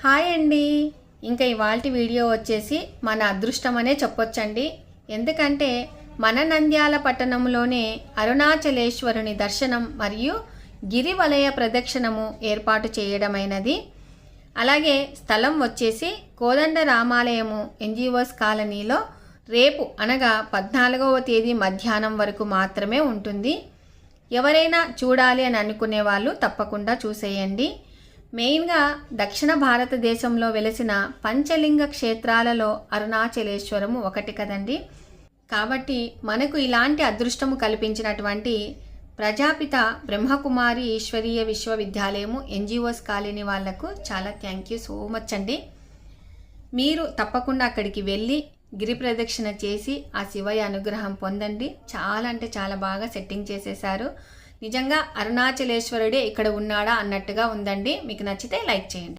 Hi అండి. ఇంకా ఇవాళ వీడియో వచ్చేసి మన అదృష్టం అనే చెప్పొచ్చండి. ఎందుకంటే మన నంద్యాల పట్టణంలోనే అరుణాచలేశ్వరుని దర్శనం మరియు గిరివలయ ప్రదక్షిణము ఏర్పాటు చేయడమైనది. అలాగే స్థలం వచ్చేసి కోదండ రామాలయము ఎన్జిఓస్ కాలనీలో రేపు అనగా పద్నాలుగవ తేదీ మధ్యాహ్నం వరకు మాత్రమే ఉంటుంది. ఎవరైనా చూడాలి అని అనుకునే వాళ్ళు తప్పకుండా చూసేయండి. మెయిన్గా దక్షిణ భారతదేశంలో వెలిసిన పంచలింగ క్షేత్రాలలో అరుణాచలేశ్వరము ఒకటి కదండి. కాబట్టి మనకు ఇలాంటి అదృష్టము కల్పించినటువంటి ప్రజాపిత బ్రహ్మకుమారి ఈశ్వరీయ విశ్వవిద్యాలయము ఎన్జిఓస్ కాలనీ వాళ్ళకు చాలా థ్యాంక్ యూ సో మచ్ అండి. మీరు తప్పకుండా అక్కడికి వెళ్ళి గిరి ప్రదక్షిణ చేసి ఆ శివయ్య అనుగ్రహం పొందండి. చాలా అంటే చాలా బాగా సెట్టింగ్ చేసేశారు. నిజంగా అరుణాచలేశ్వరుడే ఇక్కడ ఉన్నాడా అన్నట్టుగా ఉందండి. మీకు నచ్చితే లైక్ చేయండి.